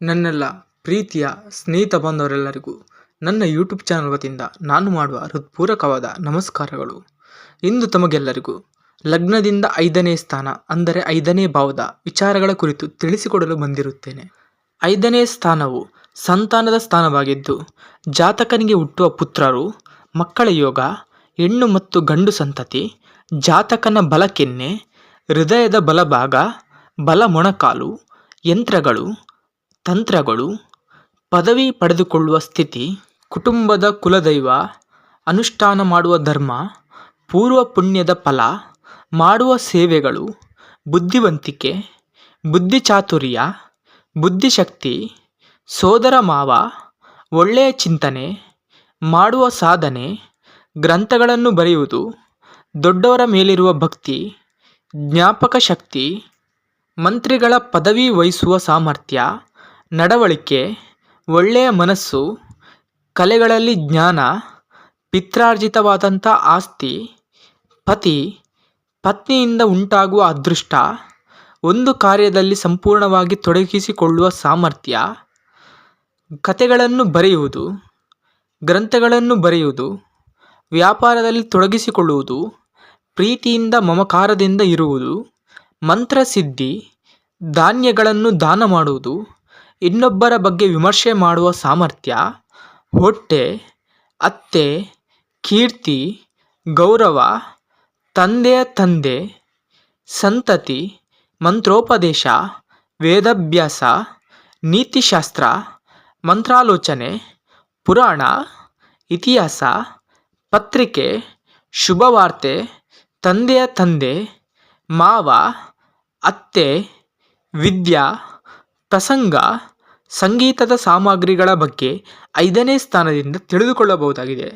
ನನ್ನೆಲ್ಲ ಪ್ರೀತಿಯ ಸ್ನೇಹಿತ ಬಾಂಧವರೆಲ್ಲರಿಗೂ ನನ್ನ ಯೂಟ್ಯೂಬ್ ಚಾನಲ್ ವತಿಯಿಂದ ನಾನು ಮಾಡುವ ಹೃತ್ಪೂರ್ವಕವಾದ ನಮಸ್ಕಾರಗಳು. ಇಂದು ತಮಗೆಲ್ಲರಿಗೂ ಲಗ್ನದಿಂದ ಐದನೇ ಸ್ಥಾನ, ಅಂದರೆ ಐದನೇ ಭಾವದ ವಿಚಾರಗಳ ಕುರಿತು ತಿಳಿಸಿಕೊಡಲು ಬಂದಿರುತ್ತೇನೆ. ಐದನೇ ಸ್ಥಾನವು ಸಂತಾನದ ಸ್ಥಾನವಾಗಿದ್ದು, ಜಾತಕನಿಗೆ ಹುಟ್ಟುವ ಪುತ್ರರು, ಮಕ್ಕಳ ಯೋಗ, ಹೆಣ್ಣು ಮತ್ತು ಗಂಡು ಸಂತತಿ, ಜಾತಕನ ಬಲಕೆನ್ನೆ, ಹೃದಯದ ಬಲಭಾಗ ಬಲ ಮೊಣಕಾಲು ಯಂತ್ರಗಳು ತಂತ್ರಗಳು ಪದವಿ ಪಡೆದುಕೊಳ್ಳುವ ಸ್ಥಿತಿ, ಕುಟುಂಬದ ಕುಲದೈವ, ಅನುಷ್ಠಾನ ಮಾಡುವ ಧರ್ಮ, ಪೂರ್ವ ಪುಣ್ಯದ ಫಲ, ಮಾಡುವ ಸೇವೆಗಳು, ಬುದ್ಧಿವಂತಿಕೆ ಬುದ್ಧಿಚಾತುರ್ಯ ಬುದ್ಧಿಶಕ್ತಿ ಸೋದರ ಮಾವ, ಒಳ್ಳೆಯ ಚಿಂತನೆ, ಮಾಡುವ ಸಾಧನೆ, ಗ್ರಂಥಗಳನ್ನು ಬರೆಯುವುದು, ದೊಡ್ಡವರ ಮೇಲಿರುವ ಭಕ್ತಿ, ಜ್ಞಾಪಕ ಶಕ್ತಿ, ಮಂತ್ರಿಗಳ ಪದವಿ ವಹಿಸುವ ಸಾಮರ್ಥ್ಯ ನಡವಳಿಕೆ, ಒಳ್ಳೆಯ ಮನಸ್ಸು, ಕಲೆಗಳಲ್ಲಿ ಜ್ಞಾನ ಪಿತ್ರಾರ್ಜಿತವಾದಂಥ ಆಸ್ತಿ, ಪತಿ, ಪತ್ನಿಯಿಂದ ಉಂಟಾಗುವ ಅದೃಷ್ಟ, ಒಂದು ಕಾರ್ಯದಲ್ಲಿ ಸಂಪೂರ್ಣವಾಗಿ ತೊಡಗಿಸಿಕೊಳ್ಳುವ ಸಾಮರ್ಥ್ಯ ಕತೆಗಳನ್ನು ಬರೆಯುವುದು, ಗ್ರಂಥಗಳನ್ನು ಬರೆಯುವುದು, ವ್ಯಾಪಾರದಲ್ಲಿ ತೊಡಗಿಸಿಕೊಳ್ಳುವುದು, ಪ್ರೀತಿಯಿಂದ ಮಮಕಾರದಿಂದ ಇರುವುದು, ಮಂತ್ರಸಿದ್ಧಿ, ಧಾನ್ಯಗಳನ್ನು ದಾನ ಮಾಡುವುದು ಇನ್ನೊಬ್ಬರ ಬಗ್ಗೆ ವಿಮರ್ಶೆ ಮಾಡುವ ಸಾಮರ್ಥ್ಯ, ಹೊಟ್ಟೆ, ಅತ್ತೆ, ಕೀರ್ತಿ, ಗೌರವ, ತಂದೆಯ ತಂದೆ, ಸಂತತಿ, ಮಂತ್ರೋಪದೇಶ, ವೇದಾಭ್ಯಾಸ, ನೀತಿಶಾಸ್ತ್ರ, ಮಂತ್ರಾಲೋಚನೆ, ಪುರಾಣ, ಇತಿಹಾಸ, ಪತ್ರಿಕೆ, ಶುಭವಾರ್ತೆ, ತಂದೆಯ ತಂದೆ, ಮಾವ, ಅತ್ತೆ, ವಿದ್ಯಾ ಪ್ರಸಂಗ ಸಂಗೀತದ ಸಾಮಗ್ರಿಗಳ ಬಗ್ಗೆ ಐದನೇ ಸ್ಥಾನದಿಂದ ತಿಳಿದುಕೊಳ್ಳಬಹುದಾಗಿದೆ.